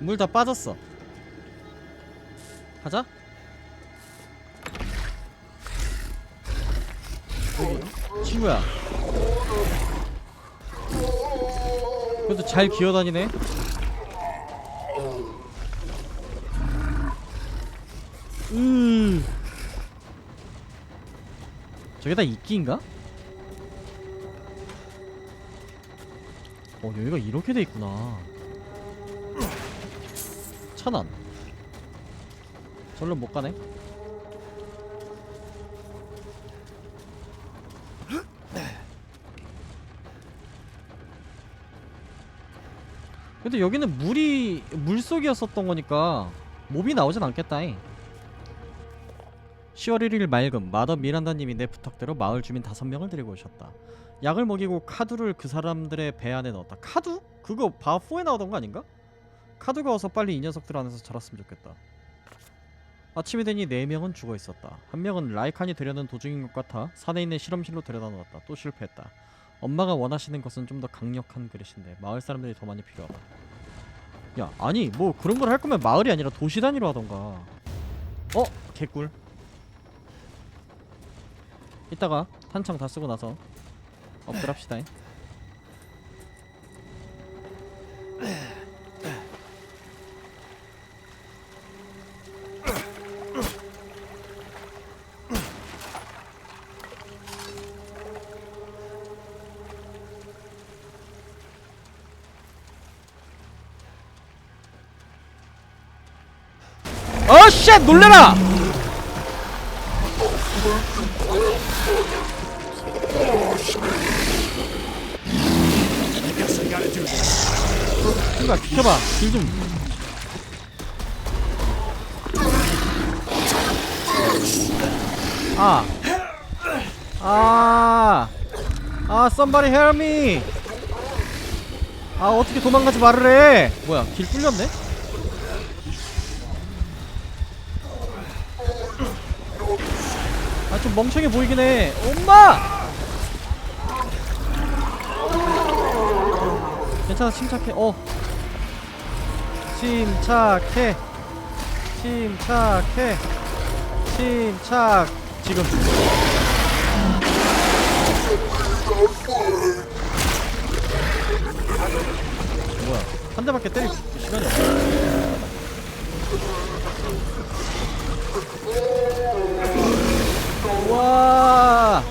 물 다 빠졌어. 가자. 여기 친구야. 그래도 잘 기어다니네. 으 저게 다 이끼인가? 어 여기가 이렇게 돼 있구나 천원 절로 못 가네. 근데 여기는 물이 물속이었었던 거니까 몹이 나오진 않겠다 잉. 10월 1일 맑음 마더 미란다님이 내 부탁대로 마을 주민 5명을 데리고 오셨다. 약을 먹이고 카두를 그 사람들의 배 안에 넣었다. 카두? 그거 바4에 나오던 거 아닌가? 카두가 와서 빨리 이 녀석들 안에서 자랐으면 좋겠다. 아침이 되니 4명은 죽어 있었다. 한 명은 라이칸이 되려는 도중인 것 같아 산에 있는 실험실로 데려다 놓았다. 또 실패했다. 엄마가 원하시는 것은 좀 더 강력한 그릇인데 마을 사람들이 더 많이 필요하다. 야 아니 뭐 그런 걸 할 거면 마을이 아니라 도시 단위로 하던가. 어? 개꿀. 이따가 탄창 다 쓰고 나서 업글 합시다 어쉣 놀래라 친구야 비켜봐 길좀 아. 아. 아, somebody help me. 아, 어떻게 도망가지 말을 해. 뭐야, 길 뚫렸네? 멍청해 보이긴 해. 엄마! 괜찮아, 침착해. 어. 침착해. 침착해. 침착. 지금. 뭐야? 한 대밖에 때릴 시간이 없네. 와.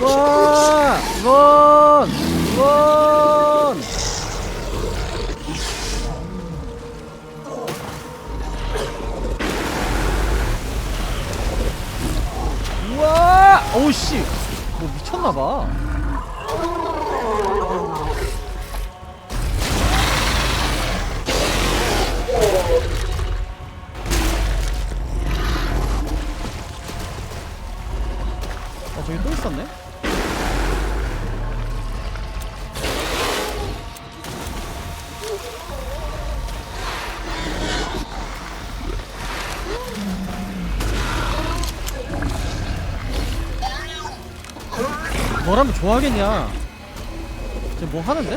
와! 원! 원! 우와! 어우 씨. 뭐 미쳤나 봐. 어 저기 또 있었네. 뭐라면 좋아하겠냐? 지금 뭐 하는데?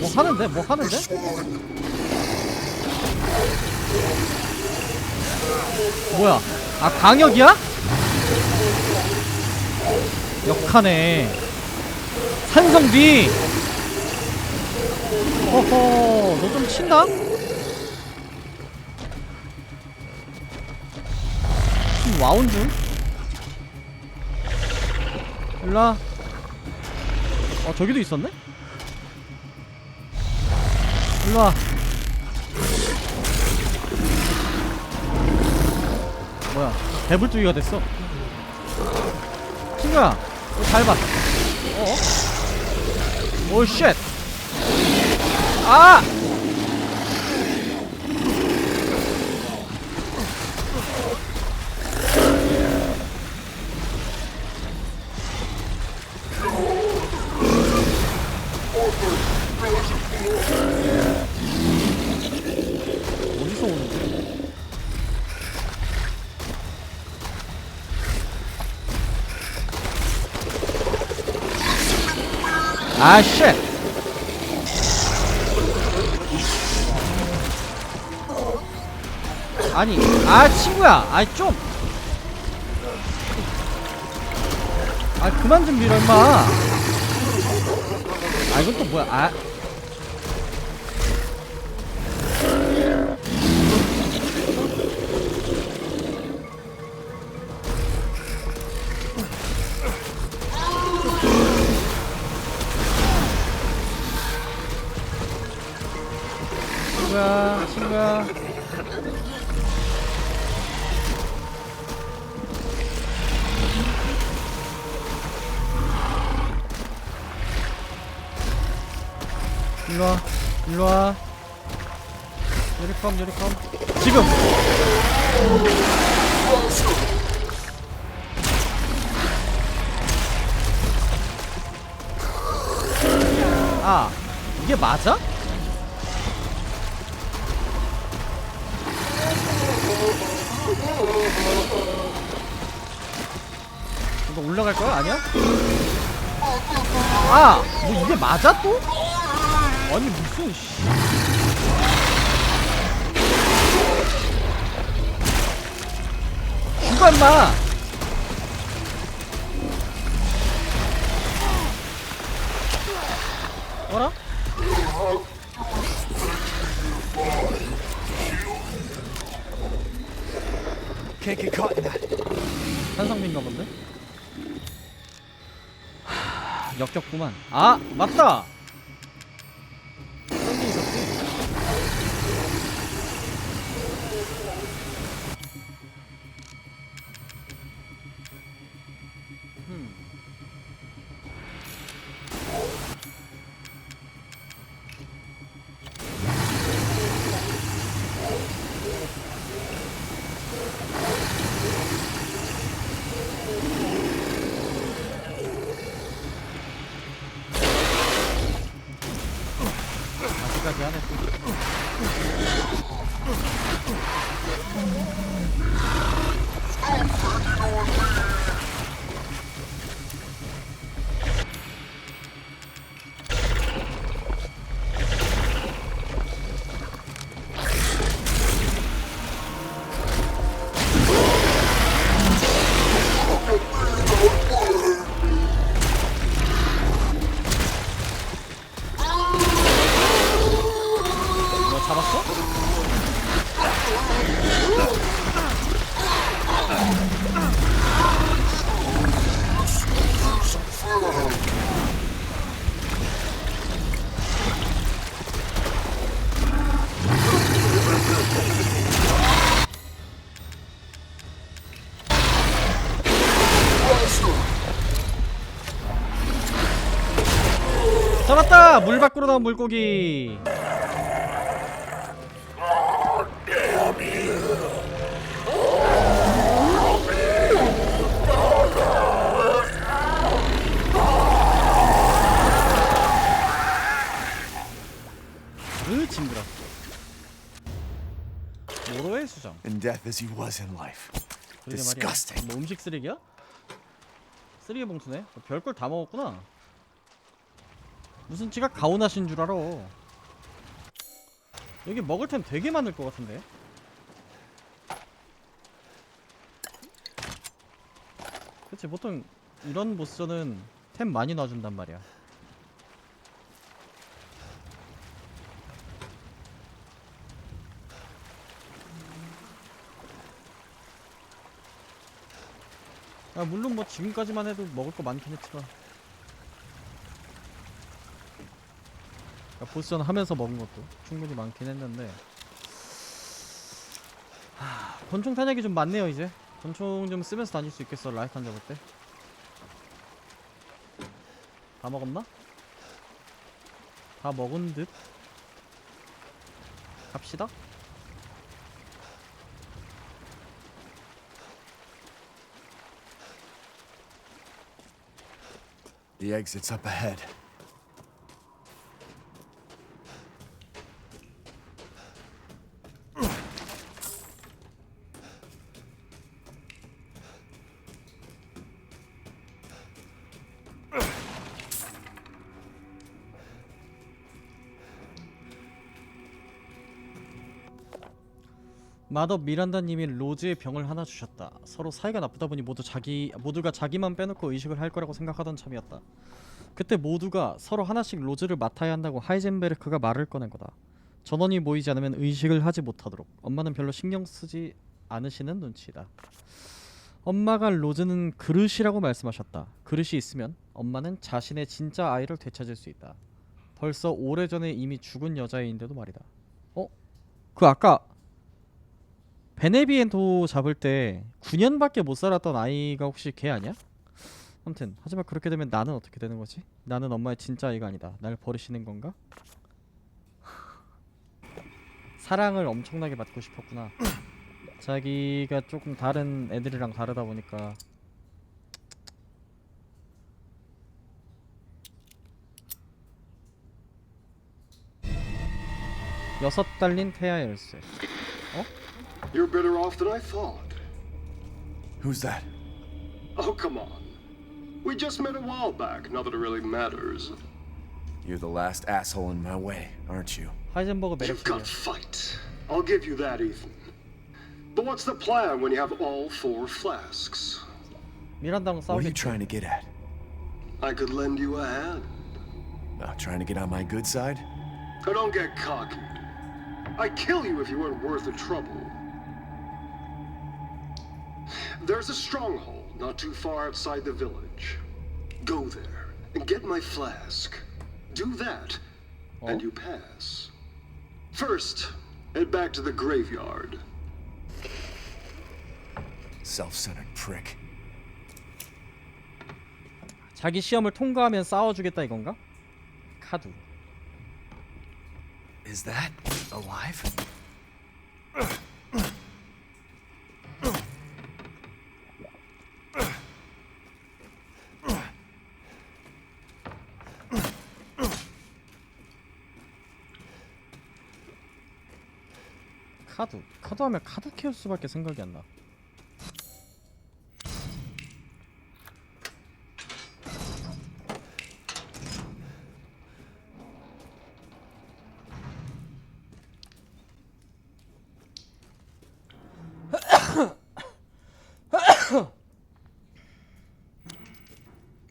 뭐 하는데? 뭐 하는데? 뭐야? 아 강역이야? 역하네. 산성비. 허허, 너 좀 친다? 좀 와운 줄? 일로와 어 저기도 있었네? 일로와 뭐야 배불뚝이가 됐어 친구야 이거 잘봐 어? 오 쉣 아! 아 쉣. 아니 아 친구야 아이 좀. 아 그만 좀 밀어 임마. 아 이건 또 뭐야 아. 친구야 친구야 일로와 일로와. 요리컴 요리컴. 지금! 아 이게 맞아? 이거 올라갈 거야 아니야? 아, 뭐 이게 맞아 또? 아니 무슨 씨. 죽어 임마. 어라? 하, 역겹구만. 아, 맞다. 물 밖으로 나온 물고기. 으 징그러. 모로의 수정. In death as he was in life. 그러게 말이야. Disgusting. 뭐 음식 쓰레기야? 쓰레기 봉투네. 뭐 별걸 다 먹었구나. 무슨 지가 가오나신 줄 알아. 여기 먹을 템 되게 많을 것 같은데. 그치 보통 이런 보스전은 템 많이 놔준단 말이야. 아 물론 뭐 지금까지만 해도 먹을 거 많긴 했지만 그러니까 보스전 하면서 먹은 것도 충분히 많긴 했는데. 하, 권총 탄약이 좀 많네요 이제. 권총 좀 쓰면서 다닐 수 있겠어 라이칸 잡을 때. 다 먹었나? 다 먹은 듯? 갑시다. The exit's up ahead. 마더 미란다님이 로즈의 병을 하나 주셨다. 서로 사이가 나쁘다 보니 모두 자기 모두가 자기만 빼놓고 의식을 할 거라고 생각하던 참이었다. 그때 모두가 서로 하나씩 로즈를 맡아야 한다고 하이젠베르크가 말을 꺼낸 거다. 전원이 모이지 않으면 의식을 하지 못하도록. 엄마는 별로 신경 쓰지 않으시는 눈치다. 엄마가 로즈는 그릇이라고 말씀하셨다. 그릇이 있으면 엄마는 자신의 진짜 아이를 되찾을 수 있다. 벌써 오래전에 이미 죽은 여자애인데도 말이다. 어? 그 아까 베네비엔토 잡을 때 9년밖에 못 살았던 아이가 혹시 걔 아니야? 아무튼 하지만 그렇게 되면 나는 어떻게 되는 거지? 나는 엄마의 진짜 아이가 아니다. 날 버리시는 건가? 사랑을 엄청나게 받고 싶었구나. 자기가 조금 다른 애들이랑 다르다 보니까 여섯 달린 태아 열쇠. You're better off than I thought. Who's that? Oh, come on. We just met a while back, not that it really matters. You're the last asshole in my way, aren't you? You've got fight. I'll give you that, Ethan. But what's the plan when you have all four flasks? What are you trying to get at? I could lend you a hand. Not trying to get on my good side? I don't get cocky. I'd kill you if you weren't worth the trouble. There's a stronghold not too far outside the village. Go there and get my flask. Do that, and Oh. you pass. First, head back to the graveyard. Self-centered prick. 자기 시험을 통과하면 싸워주겠다 이건가? 카두. Is that alive? 카두. 카두 하면 카두 케오스밖에 생각이 안 나.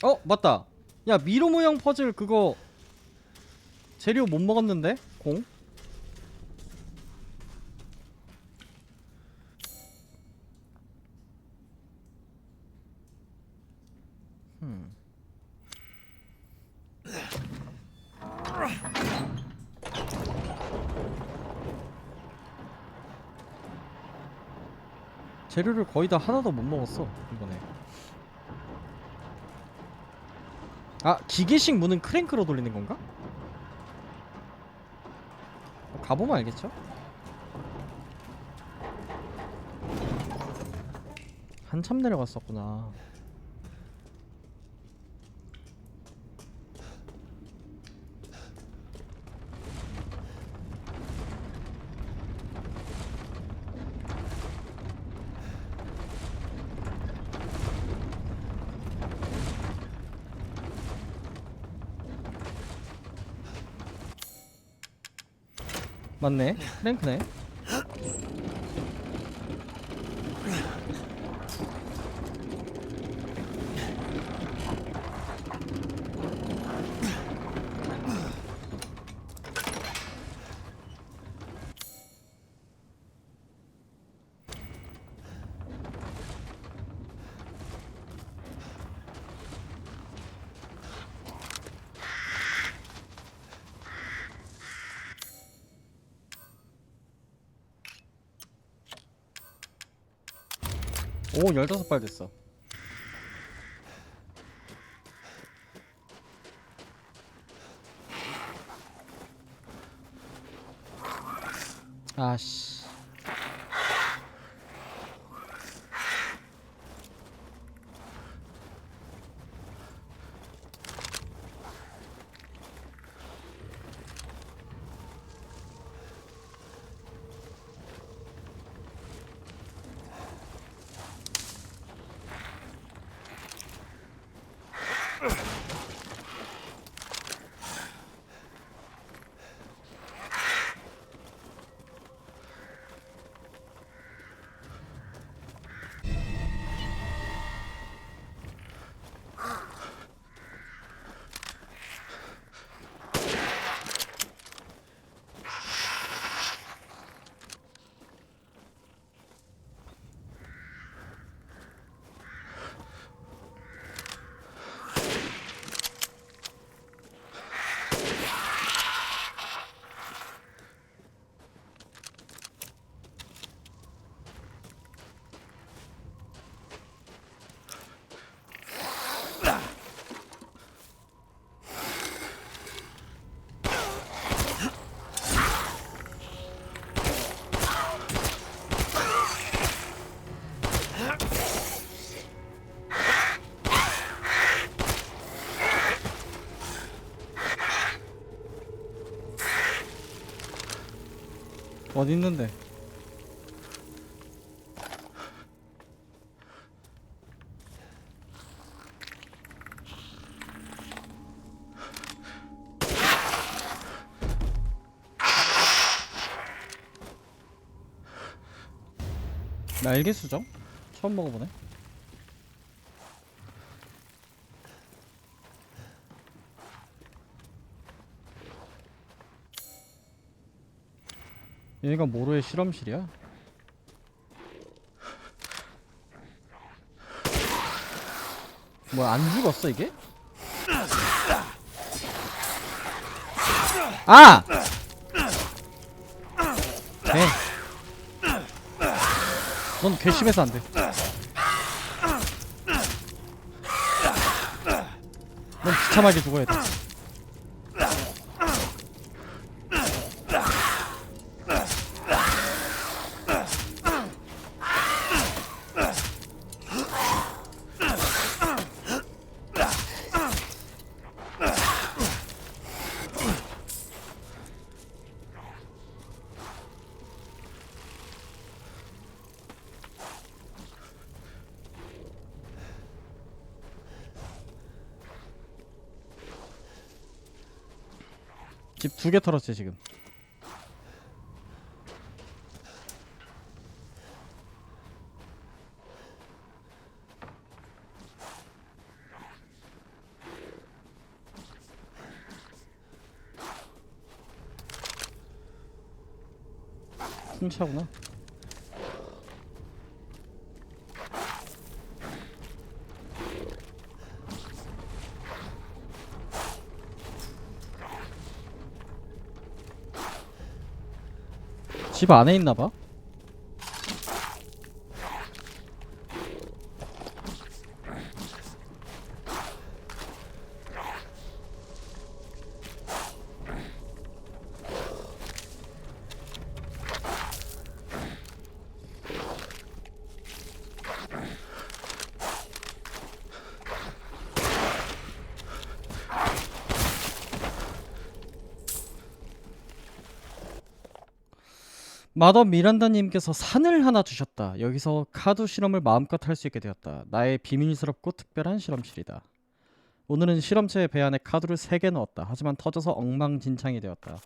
어 맞다. 야 미로 모양 퍼즐 그거 재료 못 먹었는데 공? 재료를 거의 다 하나도 못 먹었어 이번에 아 기계식 문은 크랭크로 돌리는 건가? 어, 가보면 알겠죠? 한참 내려갔었구나 맞네. 크랭크네 오 15발 됐어. 아씨 어디 있는데? 날개 수정? 처음 먹어보네. 여기가 모로의 실험실이야? 뭐안 죽었어 이게? 아! 네. 넌 괘씸해서 안 돼. 넌 비참하게 죽어야 돼. 집 두 개 털었지 지금. 홍차구나. 집 안에 있나 봐. 마더 미란다님께서 산을 하나 주셨다. 여기서 카드 실험을 마음껏 할 수 있게 되었다. 나의 비밀스럽고 특별한 실험실이다. 오늘은 실험체의 배 안에 카드를 3개 넣었다. 하지만 터져서 엉망진창이 되었다.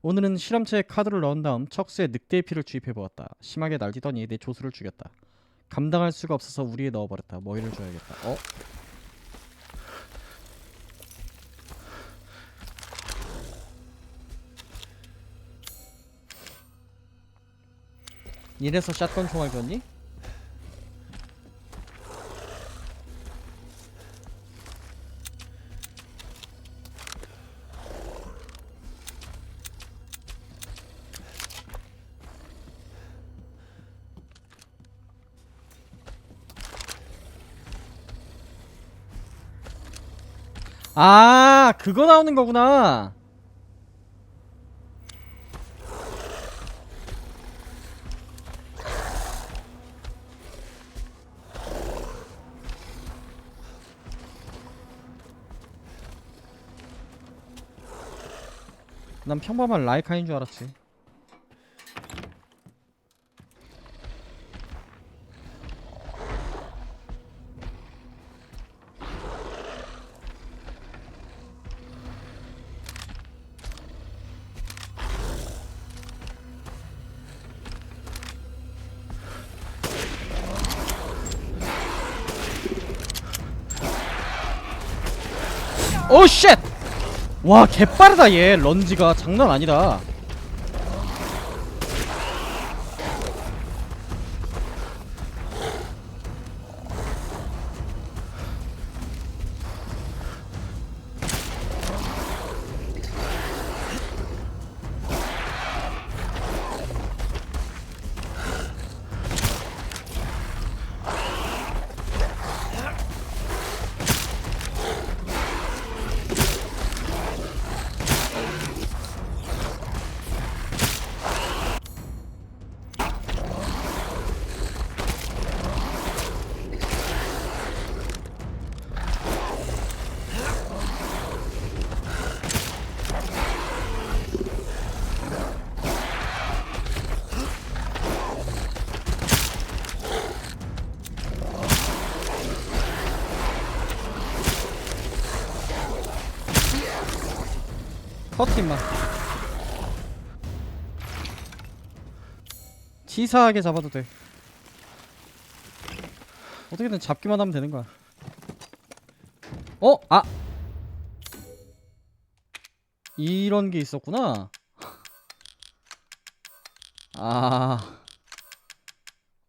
오늘은 실험체에 카드를 넣은 다음 척수에 늑대의 피를 주입해 보았다. 심하게 날뛰더니 내 조수를 죽였다. 감당할 수가 없어서 우리에 넣어버렸다. 머리를 줘야겠다. 어? 이래서 샷건 총알 줬니? 아 그거 나오는 거구나 난 평범한 라이카인 줄 알았지 오 쉣! 와 개빠르다 얘. 런지가 장난 아니다 커팅만 치사하게 잡아도 돼. 어떻게든 잡기만 하면 되는 거야. 어? 아! 이런 게 있었구나. 아.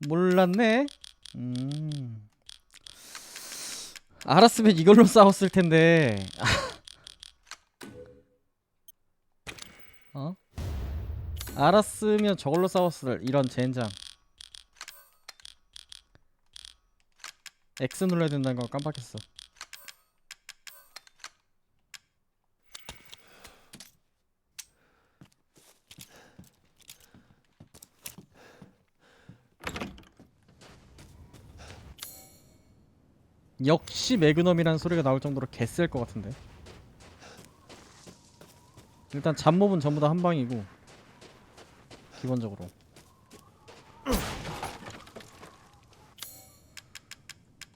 몰랐네. 음. 알았으면 이걸로 싸웠을 텐데 알았으면 저걸로 싸웠을 이런 젠장. X 눌러야 된다는 거 깜빡했어. 역시 매그넘이라는 소리가 나올 정도로 개셀 것 같은데. 일단 잡몹은 전부 다 한 방이고 기본적으로.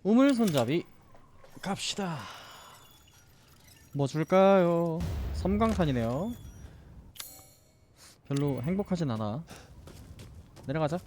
우물 손잡이. 갑시다. 뭐 줄까요? 섬광탄이네요. 별로 행복하진 않아. 내려가자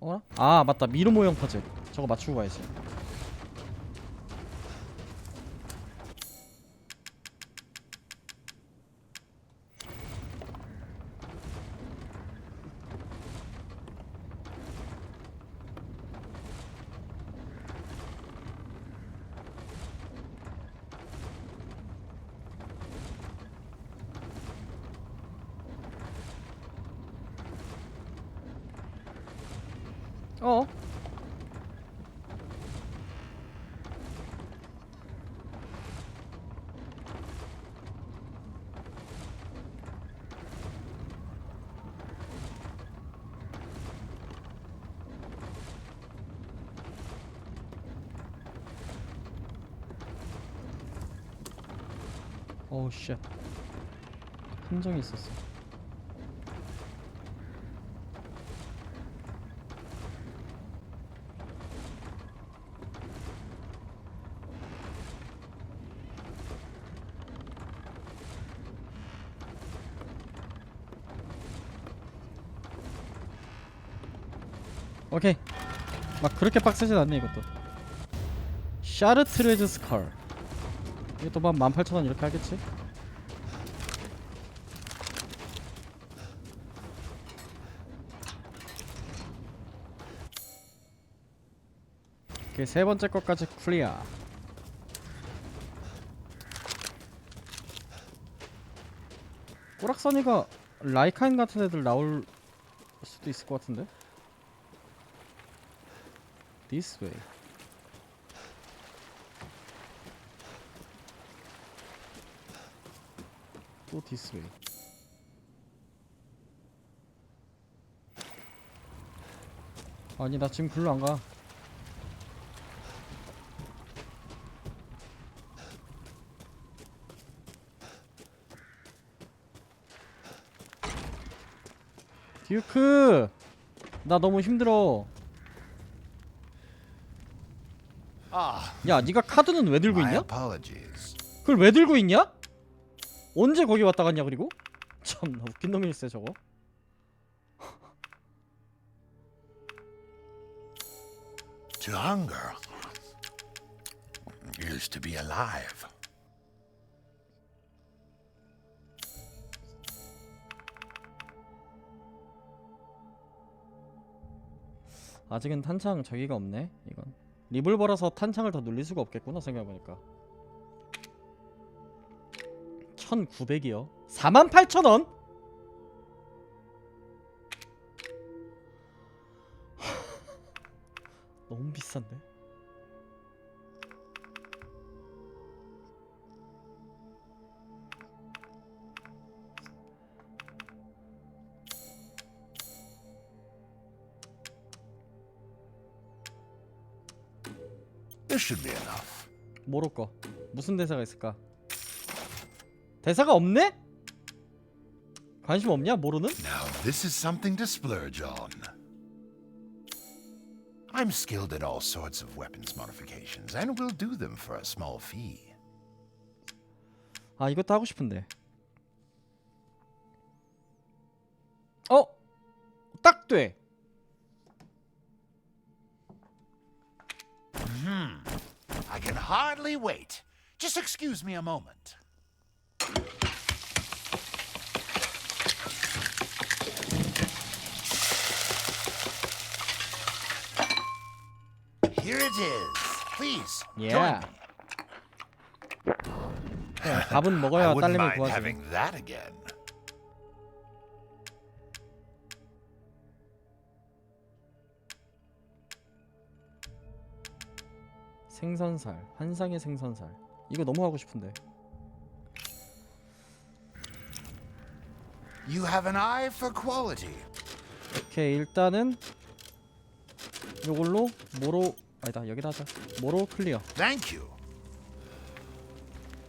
어라? 아 맞다. 미로 모형 퍼즐 저거 맞추고 가야지 어? 어우 쉣 함정이 있었어 오케이 막 그렇게 빡세진 않네 이것도 샤르트레즈 스컬 이것도 막 18,000원 이렇게 하겠지? 오케이 세 번째 것까지 클리어 꼬락선이가 라이카인 같은 애들 나올 수도 있을 것 같은데? This way. 또 this way. 아니 나 지금 글로 안 가. 듀크! 나 너무 힘들어. 야, 네가 카드는 왜 들고 있냐? 그걸 왜 들고 있냐? 언제 거기 왔다 갔냐 그리고? 참나 웃긴 놈일세 저거. To hunger is to be alive. 아직은 탄창 저기가 없네. 이건 리볼버라서 탄창을 더 눌릴 수가 없겠구나 생각해보니까. 1,900이요. 48,000원? 너무 비싼데? Should be enough. 모로 거 무슨 대사가 있을까? 대사가 없네? 관심 없냐 모로는? Now, this is something to splurge on. I'm skilled at all sorts of weapons modifications, and will do them for a small fee. 아 이것도 하고 싶은데. 어? 딱 돼. I can hardly wait. Just excuse me a moment. Here it is. Please join Yeah. me. 그냥 밥은 I 먹어야 wouldn't 딸내미 mind 구하지. having that again. 생선살, 환상의 생선살. 이거 너무 하고 싶은데. You have an eye for quality. 오케이 일단은 요걸로 모로 아니다 여기다 하자. 모로 클리어. Thank you.